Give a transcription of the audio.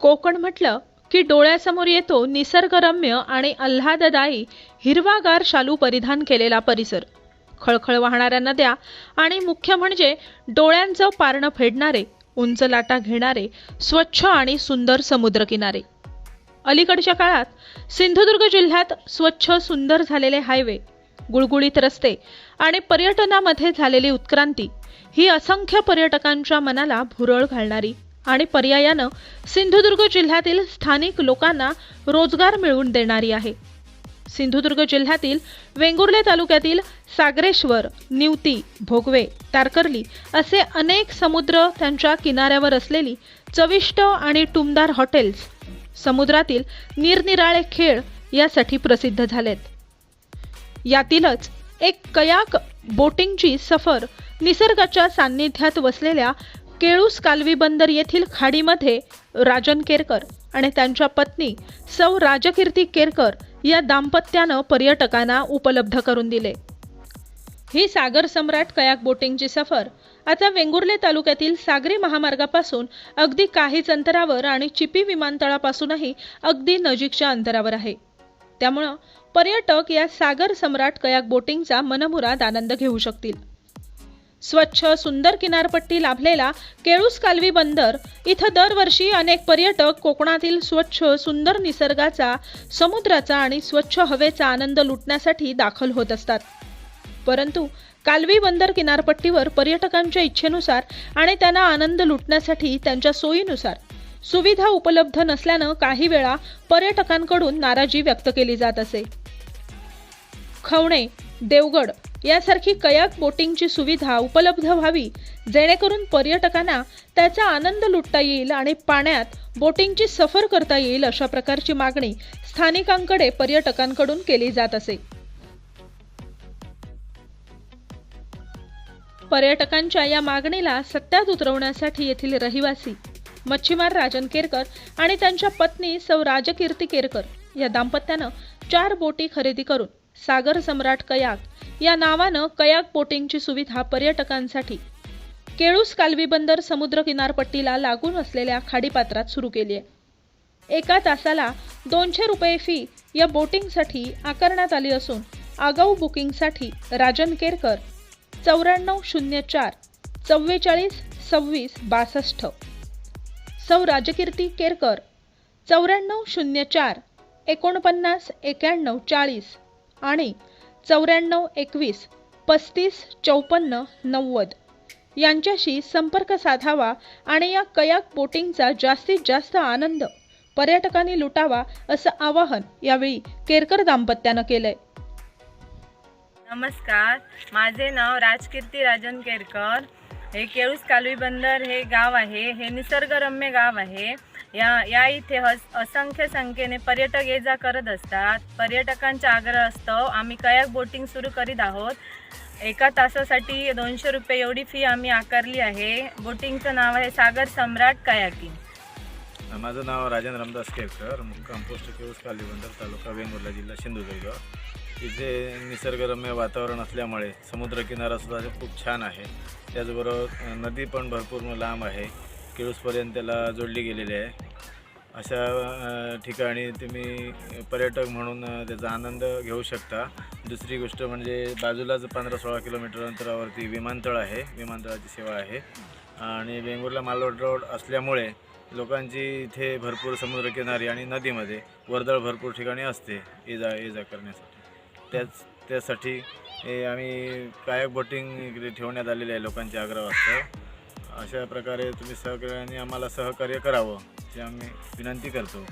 कोकण म्हटलं की डोळ्यासमोर येतो निसर्गरम्य आणि आल्हाददायी हिरवागार शालू परिधान केलेला परिसर. खळखळ वाहणाऱ्या नद्या आणि मुख्य म्हणजे डोळ्यांचं पारणं फेडणारे उंच लाटा घेणारे स्वच्छ आणि सुंदर समुद्रकिनारे अलीकडच्या काळात सिंधुदुर्ग जिल्ह्यात स्वच्छ सुंदर झालेले हायवे गुळगुळीत रस्ते आणि पर्यटनामध्ये झालेली उत्क्रांती ही असंख्य पर्यटकांच्या मनाला भुरळ घालणारी आणि पर्यायानं सिंधुदुर्ग जिल्ह्यातील स्थानिक लोकांना रोजगार मिळवून देणारी आहे. सिंधुदुर्ग जिल्ह्यातील वेंगुर्ले तालुक्यातील सागरेश्वर निवती भोगवे तारकर्ली असे अनेक समुद्र त्यांच्या किनाऱ्यावर असलेली चविष्ट आणि टुमदार हॉटेल्स समुद्रातील निरनिराळे खेळ यासाठी प्रसिद्ध झालेत. यातीलच एक कयाक बोटिंगची सफर निसर्गाच्या सान्निध्यात वसलेल्या केळूस कालवी बंदर येथील खाडीमध्ये राजन केरकर आणि त्यांच्या पत्नी सौ राजकीर्ती केरकर या दाम्पत्यानं पर्यटकांना उपलब्ध करून दिले. ही सागर सम्राट कयाक बोटिंगची सफर आता वेंगुर्ले तालुक्यातील सागरी महामार्गापासून अगदी काहीच अंतरावर आणि चिपी विमानतळापासूनही अगदी नजीकच्या अंतरावर आहे. त्यामुळं पर्यटक या सागर सम्राट कयाक बोटिंगचा मनमुराद आनंद घेऊ शकतील. स्वच्छ सुंदर किनारपट्टी लाभलेला केळूस कालवी बंदर इथं दरवर्षी अनेक पर्यटक कोकणातील स्वच्छ सुंदर निसर्गाचा समुद्राचा आणि स्वच्छ हवेचा आनंद लुटण्यासाठी दाखल होत असतात. परंतु कालवी बंदर किनारपट्टीवर पर्यटकांच्या इच्छेनुसार आणि त्यांना आनंद लुटण्यासाठी त्यांच्या सोयीनुसार सुविधा उपलब्ध नसल्यानं काही वेळा पर्यटकांकडून नाराजी व्यक्त केली जात असे. खवणे देवगड यासारखी कयाक बोटिंगची सुविधा उपलब्ध व्हावी जेणेकरून पर्यटकांना त्याचा आनंद लुटता येईल आणि पाण्यात बोटिंगची सफर करता येईल अशा प्रकारची मागणी स्थानिकांकडे पर्यटकांकडून केली जात असे. पर्यटकांच्या या मागणीला सत्यात उतरवण्यासाठी येथील रहिवासी मच्छीमार राजन केरकर आणि त्यांच्या पत्नी सौ राजकीर्ती केरकर या दाम्पत्यानं चार बोटी खरेदी करून सागर सम्राट कयाक या नावानं कयाक बोटिंगची सुविधा पर्यटकांसाठी. केळूस कालवी बंदर समुद्र किनारपट्टीला लागून असलेल्या खाडीपात्रात सुरू केली आहे. एका तासाला दोनशे रुपये फी या बोटिंगसाठी आकारण्यात आली असून आगाऊ बुकिंगसाठी राजन केरकर चौऱ्याण्णव शून्य चार चव्वेचाळीस सव्वीस बासष्ट. सौ राजकीर्ती केरकर चौऱ्याण्णव शून्य चार एकोणपन्नास एक्याण्णव चाळीस आणि चौऱ्याण्णव एकवीस पस्तीस चौपन्न नव्वद यांच्याशी संपर्क साधावा आणि या कयाक बोटिंगचा जास्तीत जास्त आनंद पर्यटकांनी लुटावा असं आवाहन यावेळी केरकर दाम्पत्यानं केलंय. नमस्कार. माझे नाव राजकीर्ती राजन केरकर. हे केळूस कालवी बंदर हे गाव आहे. हे निसर्गरम्य गाव आहे. या या इथे हस असंख्य संख्येने पर्यटक ये जा करत असतात. पर्यटकांचा आग्रह असतो आम्ही कयाक बोटिंग सुरू करीत आहोत. एका तासासाठी दोनशे रुपये एवढी फी आम्ही आकारली आहे. बोटिंगचं नाव आहे सागर सम्राट कयाकिंग. माझं नाव राजन रामदास केरकर मुक्काम पोस्ट केळूस कालीबंदर तालुका वेंगुर्ला जिल्हा सिंधुदुर्ग. इथे निसर्गरम्य वातावरण असल्यामुळे समुद्रकिनारासुद्धा खूप छान आहे. त्याचबरोबर नदी पण भरपूर लांब आहे. केळूसपर्यंत त्याला जोडली गेलेली आहे. अशा ठिकाणी तुम्ही पर्यटक म्हणून त्याचा आनंद घेऊ शकता. दुसरी गोष्ट म्हणजे बाजूलाच पंधरा सोळा किलोमीटर अंतरावरती विमानतळ आहे. विमानतळाची सेवा आहे. आणि वेंगुर्ला मालवड रोड असल्यामुळे लोकांची इथे भरपूर समुद्रकिनारी आणि नदीमध्ये वर्दळ भरपूर ठिकाणी असते ये जा ये जा करण्यासाठी. त्याच त्यासाठी आम्ही कायक बोटिंग इकडे ठेवण्यात आलेले आहे लोकांच्या आग्रह असतं अशा प्रकारे तुम्ही सगळ्यांनी आम्हाला सहकार्य करावं ही आम्ही विनंती करतो.